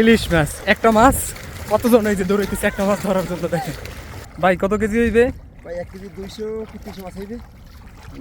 ইলিশ মাছ, একটা মাছ, কতজন এই যে দৌড়াইতেছে একটা মাছ ধরার জন্য দেখেন। ভাই, কত কেজি হইবে? ভাই, এক কেজি দুইশো পঁচিশ মাছ হইবে।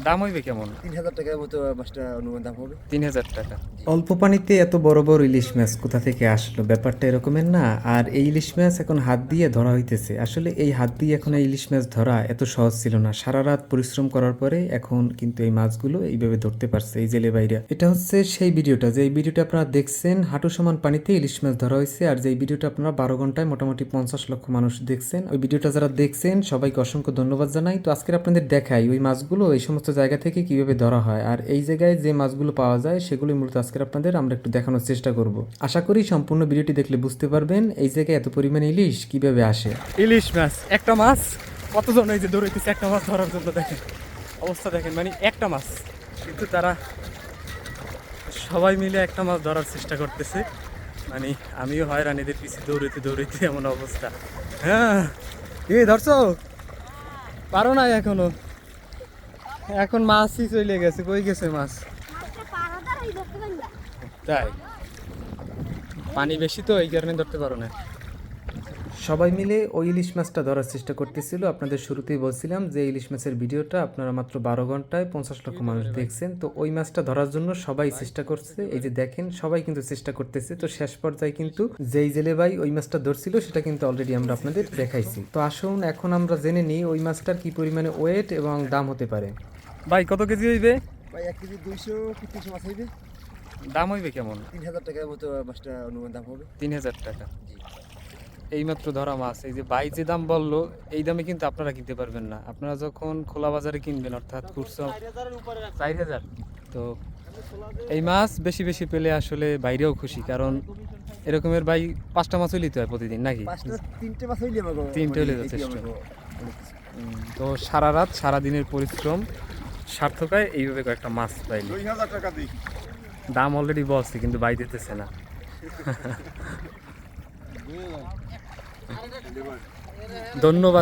দাম হইবে কেমন? তিন হাজার টাকার মতো মাছটা অনুমান দাম হবে। তিন হাজার টাকা। অল্প পানিতে এত বড় বড় ইলিশ মাছ কোথা থেকে আসলো? ব্যাপারটা এরকমের না আর এই ইলিশ মাছ এখন হাত দিয়ে ধরা হইতেছে। আসলে এই হাত দিয়ে এখন এই ইলিশ মাছ ধরা এত সহজ ছিল না। সারা রাত পরিশ্রম করার পরে এখন কিন্তু এই মাছগুলো এইভাবে ধরতে পারছে এই জেলে বাইরে। এটা হচ্ছে সেই ভিডিওটা। যে এই ভিডিওটা আপনারা দেখছেন হাঁটু সমান পানিতে ইলিশ মাছ ধরা হয়েছে আর যে ভিডিওটা আপনারা বারো ঘন্টায় মোটামুটি পঞ্চাশ লক্ষ মানুষ দেখছেন ওই ভিডিওটা যারা দেখছেন সবাইকে অসংখ্য ধন্যবাদ জানাই। তো আজকের আপনাদের দেখাই ওই মাছগুলো এই সমস্ত জায়গা থেকে কীভাবে ধরা হয় আর এই জায়গায় যে মাছগুলো পাওয়া যায় সেগুলো মূলত আজকের আপনাদের আমরা একটু দেখানোর চেষ্টা করব। আশা করি সম্পূর্ণ ভিডিওটি দেখলে বুঝতে পারবেন এই জায়গায় এত পরিমাণে ইলিশ কীভাবে আসে। ইলিশ মাছ, একটা মাছ, কতজন এই যে দৌড়াইতেছে একটা মাছ ধরার জন্য দেখেন। অবস্থা দেখেন মানে একটা মাছ। কিন্তু তারা সবাই মিলে একটা মাছ ধরার চেষ্টা করতেছে। মানে আমিও হয়রানিদের পিছিয়ে দৌড়াইতে দৌড়াইতে এমন অবস্থা। হ্যাঁ কি ধরছো? পারো না এখনও। এখন মাছই চলে গেছে কই গেছে মাছ? তাই? পানি বেশি তো এই কারণে ধরতে পারো না। সবাই মিলে ওই ইলিশ মাছটা ধরার চেষ্টা করতেছিল। আপনাদের শুরুতেই বলছিলাম যে ইলিশ মাছের ভিডিওটা আপনারা মাত্র বারো ঘন্টায় পঞ্চাশ লক্ষ মানুষ দেখছেন। তো ওই মাছটা ধরার জন্য সবাই চেষ্টা করছে। এই যে দেখেন সবাই কিন্তু চেষ্টা করতেছে। তো শেষ পর্যায়ে কিন্তু যেই জেলে ভাই ওই মাছটা ধরছিল সেটা কিন্তু অলরেডি আমরা আপনাদের দেখাইছি। তো আসুন এখন আমরা জেনে নিই ওই মাছটার কি পরিমাণে ওয়েট এবং দাম হতে পারে। ভাই কত কেজি হইবে? ভাই এক কেজি দুইশো কি তিনশো মাছ হইবে। দাম হইবে কেমন? তিন হাজার টাকার মতো মাছটা অনুমান দাম হবে। তিন হাজার টাকা। জি। এইমাত্র ধরা মাছ এই যে বাই যে দাম বলল এই দামে কিন্তু আপনারা কিনতে পারবেন না। আপনারা যখন খোলা বাজারে কিনবেন অর্থাৎ খুচরো চার হাজার। তো এই মাছ বেশি বেশি পেলে আসলে বাইরেও খুশি কারণ এরকমের বাই পাঁচটা মাছও নিতে হয় প্রতিদিন নাকি? তিনটে মাছ হইলে তিনটে যথেষ্ট। তো সারা রাত সারা দিনের পরিশ্রম সার্থক হয় এইভাবে কয়েকটা মাছ পাইলে। দাম অলরেডি বলছি কিন্তু বাই দিতেছে না। ধন্যবাদ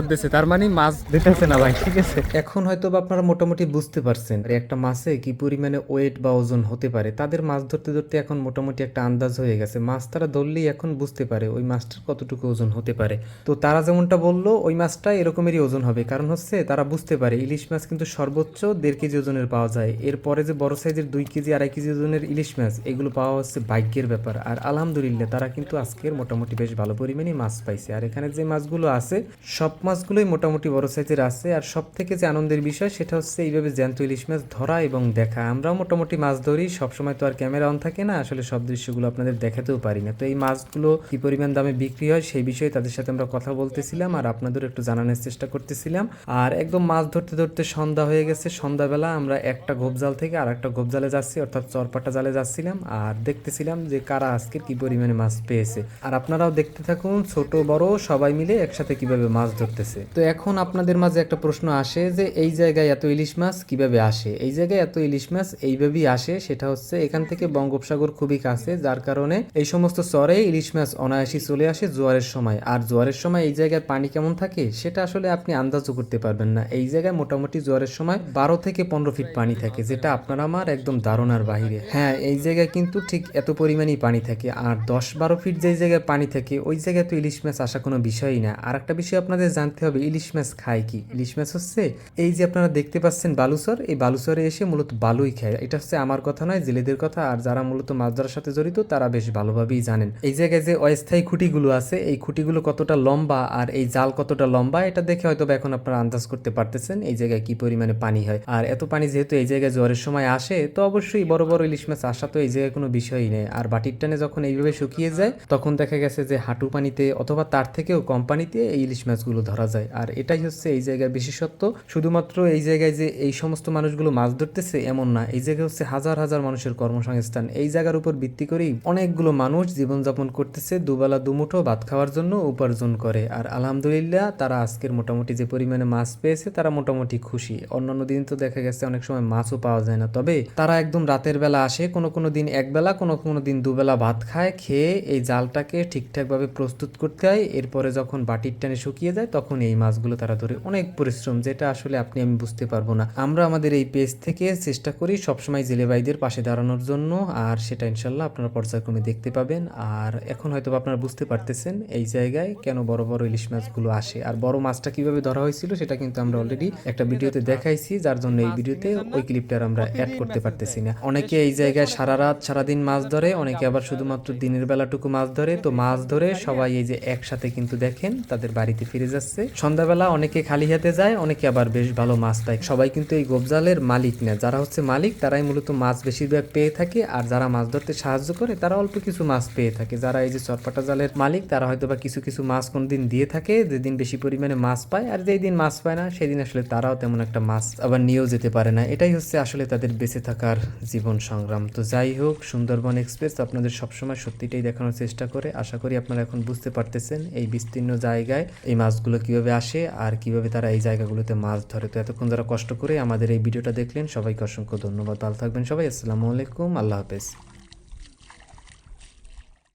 দিছে। তার মানে মাছ দিতেছে না ভাই। ঠিক আছে। এখন হয়তো আপনারা মোটামুটি বুঝতে পারছেন একটা মাছে কি পরিমাণে ওয়েট বা ওজন হতে পারে। তাদের মাছ ধরতে ধরতে এখন মোটামুটি একটা আন্দাজ হয়ে গেছে। মাছ তারা ধরলেই এখন বুঝতে পারে ওই মাছটার কতটুকু ওজন হতে পারে। তো তারা যেমনটা বলল, ওই মাছটা এরকমেরই ওজন হবে। কারণ হচ্ছে তারা বুঝতে পারে, ইলিশ মাছ কিন্তু সর্বোচ্চ দেড় কেজি ওজনের পাওয়া যায়। এরপরে যে বড় সাইজের দুই কেজি, আড়াই কেজি ওজনের ইলিশ মাছ, এগুলো পাওয়া হচ্ছে ভাগ্যের ব্যাপার। আর আলহামদুলিল্লাহ তারা কিন্তু আজকের মোটামুটি বেশ ভালো পরিমাণে মাছ পাইছে। আর এখানে যে মাছগুলো আছে সব মাছগুলোই মোটামুটি বড় সাইজের আছে আর সব থেকে যে আনন্দের বিষয় সেটা হচ্ছে এইভাবে জ্যান্ত ইলিশ মাছ ধরা এবং দেখা। আমরাও মোটামুটি মাছ ধরি, সবসময় তো আর ক্যামেরা অন থাকে না, আসলে সব দৃশ্যগুলো আপনাদের দেখাতেও পারি না। তো এই মাছগুলো কি পরিমাণ দামে বিক্রি হয় সেই বিষয়ে তাদের সাথে আমরা কথা বলতেছিলাম আর আপনাদের একটু জানানোর চেষ্টা করতেছিলাম। আর একদম মাছ ধরতে ধরতে সন্ধ্যা হয়ে গেছে, সন্ধ্যাবেলা আমরা একটা গোপজাল থেকে আর একটা গোপজালে যাচ্ছি, অর্থাৎ চরপাটা জালে যাচ্ছিলাম আর দেখতেছিলাম যে কারা আজকে কি পরিমাণে মাছ পেয়েছে। আর আপনারাও দেখতে থাকুন, ছোট বড়, সবাই মিলে একসাথে কীভাবে মাছ ধরতেছে? তো এখন আপনাদের মাঝে একটা প্রশ্ন আসে যে, এই জায়গায় এত ইলিশ মাছ কীভাবে আসে? এই জায়গায় এত ইলিশ মাছ এইভাবেই আসে, সেটা হচ্ছে এখান থেকে বঙ্গোপসাগর খুবই কাছে, যার কারণে এই সমস্ত চরে ইলিশ মাছ অনায়াসই চলে আসে জোয়ারের সময়। আর জোয়ারের সময় এই জায়গায় পানি কেমন থাকে, সেটা আসলে আপনি আন্দাজও করতে পারবেন না। এই জায়গায় মোটামুটি জোয়ারের সময় বারো থেকে পনেরো ফিট পানি থাকে, যেটা আপনার আমার একদম ধারণার বাহিরে। হ্যাঁ এই জায়গায় কিন্তু ঠিক এত পরিমাণেই পানি থাকে। আর দশ বারো ফিট যেই জায়গায় পানি থাকে, ওই জায়গায় তো ইলিশ মাছ আসা কোনো বিষয়ই না। আর একটা বিষয় আপনাদের জানতে হবে, ইলিশ মাছ খায় কি? ইলিশ মাছ হচ্ছে এই যে আপনারা দেখতে পাচ্ছেন বালুচর, এই বালুচরে এসে মূলত বালুই খায়। এটা হচ্ছে আমার কথা নয়, জেলেদের কথা। আর যারা মূলত মাছ ধরার সাথে জড়িত, তারা বেশ ভালোভাবেই জানেন। এই জায়গায় যে অস্থায়ী খুঁটিগুলো আছে, এই খুঁটিগুলো কতটা লম্বা আর এই জাল কতটা লম্বা, এটা দেখে হয়তো এখন আপনারা আন্দাজ করতে পারতেছেন এই জায়গায় কি পরিমাণে পানি হয়। আর এত পানি যেহেতু এই জায়গায় জ্বরের সময় আসে, তো অবশ্যই বড় বড় ইলিশ মাছ আসা তো এই জায়গায় কোনো বিষয়ই নেই। আর বাটির টানে যখন এইভাবে শুকিয়ে যায়, তখন দেখা গেছে যে হাঁটু পানিতে অথবা তার থেকেও কম পানিতে এই ইলিশ মাছগুলো ধরা যায়। আর এটাই হচ্ছে এই জায়গার বিশেষত্ব। শুধুমাত্র এই জায়গায় যে এই সমস্ত মানুষগুলো মাছ ধরতেছে এমন না, এই জায়গায় হচ্ছে হাজার হাজার মানুষের কর্মসংস্থান। এই জায়গার উপর ভিত্তি করেই অনেকগুলো মানুষ জীবনযাপন করতেছে দুবেলা দুমুঠো ভাত খাওয়ার জন্য উপার্জন করে। আর আলহামদুলিল্লাহ তারা আজকের মোটামুটি যে পরিমাণে মাছ পেয়েছে তারা মোটামুটি খুশি। অন্যান্য দিন তো দেখা গেছে অনেক সময় মাছও পাওয়া যায় না। তবে তারা একদম রাতের বেলা আসে, কোনো কোনো দিন এক বেলা কোনো কোনো দিন দুবেলা ভাত খায়, খেয়ে এই জালটাকে ঠিকঠাকভাবে প্রস্তুত করতে হয়। এরপরে যখন বাটির টানে শুকিয়ে যায়, তখন এই মাছগুলো তারা ধরে অনেক পরিশ্রম, যেটা আসলে আপনি, আমি বুঝতে পারব না। আমরা আমাদের এই পেজ থেকে চেষ্টা করি সবসময় জেলে ভাইদের পাশে দাঁড়ানোর জন্য, আর সেটা ইনশাল্লাহ আপনারা পর্যায়ক্রমে দেখতে পাবেন। আর এখন হয়তো আপনারা বুঝতে পারতেছেন এই জায়গায় কেন বড় বড় ইলিশ মাছগুলো আসে, আর বড় মাছটা কীভাবে ধরা হয়েছিল সেটা কিন্তু আমরা অলরেডি একটা ভিডিওতে দেখাইছি, যার জন্য এই ভিডিওতে ওই ক্লিপটা আমরা অ্যাড করতে পারতেছি না। অনেকে এই জায়গায় সারা রাত, সারাদিন মাছ ধরে, অনেকে আবার শুধুমাত্র দিনের বেলাটুকু মাছ ধরে, তো মাছ ধরে সবাই এই যে একসাথে কিন্তু দেখেন, তাদের বাড়িতে ফিরে যাচ্ছে। সন্ধ্যাবেলা অনেকে খালি হাতে যায়, অনেকে আবার বেশ ভালো মাছ পায়। সবাই কিন্তু এই গোবজালের মালিক না। যারা হচ্ছে মালিক, তারাই মূলত মাছ বেশিরভাগ পেয়ে থাকে। আর যারা মাছ ধরতে সাহায্য করে, তারা অল্প কিছু মাছ পেয়ে থাকে। যারা এই যে চরপাটা জালের মালিক, তারা হয়তো বা কিছু কিছু মাছ কোনদিন দিয়ে থাকে, যেদিন বেশি পরিমাণে মাছ পায়। আর যেই দিন মাছ পায় না, সেদিন আসলে তারাও তেমন একটা মাছ আবার নিয়েও যেতে পারে না। এটাই হচ্ছে আসলে তাদের বেঁচে থাকার জীবন সংগ্রাম। তো যাই হোক, সুন্দরবন এক্সপ্রেস আপনাদের সবসময় সত্যিটাই দেখানোর চেষ্টা করে। আশা করি আপনারা এখন বুঝতে পারতেছেন এই বিস্তীর্ণ জায়গায় এই মাছগুলো কীভাবে আসে আর কীভাবে তারা এই জায়গাগুলোতে মাছ ধরে। তো এতক্ষণ যারা কষ্ট করে আমাদের এই ভিডিওটা দেখলেন। সবাইকে অসংখ্য ধন্যবাদ। ভালো থাকবেন সবাই। আসসালামু আলাইকুম। আল্লাহ হাফেজ।